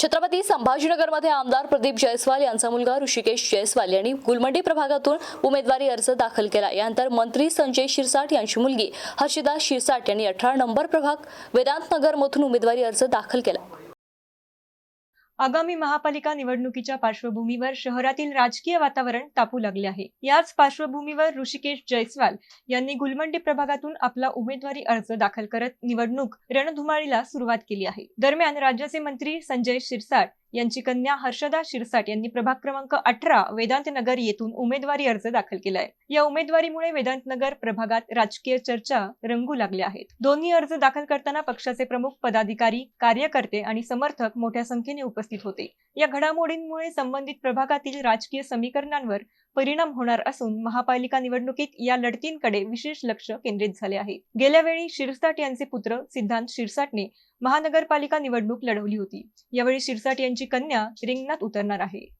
छत्रपती संभाजीनगरमध्ये आमदार प्रदीप जयस्वाल यांचा मुलगा ऋषिकेश जयस्वाल यांनी गुलमंडी प्रभागातून उमेदवारी अर्ज दाखल केला. यानंतर मंत्री संजय शिरसाट यांची मुलगी हर्षिदा शिरसाट यांनी अठरा नंबर प्रभाग वेदांत नगरमधून उमेदवारी अर्ज दाखल केला. आगामी महापालिका निवडणुकीच्या पार्श्वभूमीवर शहरातील राजकीय वातावरण तापू लागले आहे. याच पार्श्वभूमीवर ऋषिकेश जयस्वाल यांनी गुलमंडी प्रभागातून आपला उमेदवारी अर्ज दाखल करत निवडणूक रणधुमाळीला सुरुवात केली आहे. दरम्यान राज्याचे मंत्री संजय शिरसाट यांची कन्या हर्षदा शिरसाट यांनी प्रभाग क्रमांक अठरा वेदांत नगर येथून उमेदवारी अर्ज दाखल केलाय. या उमेदवारीमुळे वेदांत नगर प्रभागात राजकीय चर्चा रंगू लागल्या आहेत. दोन्ही अर्ज दाखल करताना पक्षाचे प्रमुख पदाधिकारी कार्यकर्ते आणि समर्थक मोठ्या संख्येने उपस्थित होते. या घडामोडींमुळे संबंधित प्रभागातील राजकीय समीकरणांवर परिणाम होणार असून महापालिका निवडणुकीत या लढतींकडे विशेष लक्ष केंद्रित झाले आहे. गेल्या वेळी शिरसाट यांचे पुत्र सिद्धांत शिरसाटने महानगरपालिका निवडणूक लढवली होती. यावेळी शिरसाट यांची कन्या रिंगणात उतरणार आहे.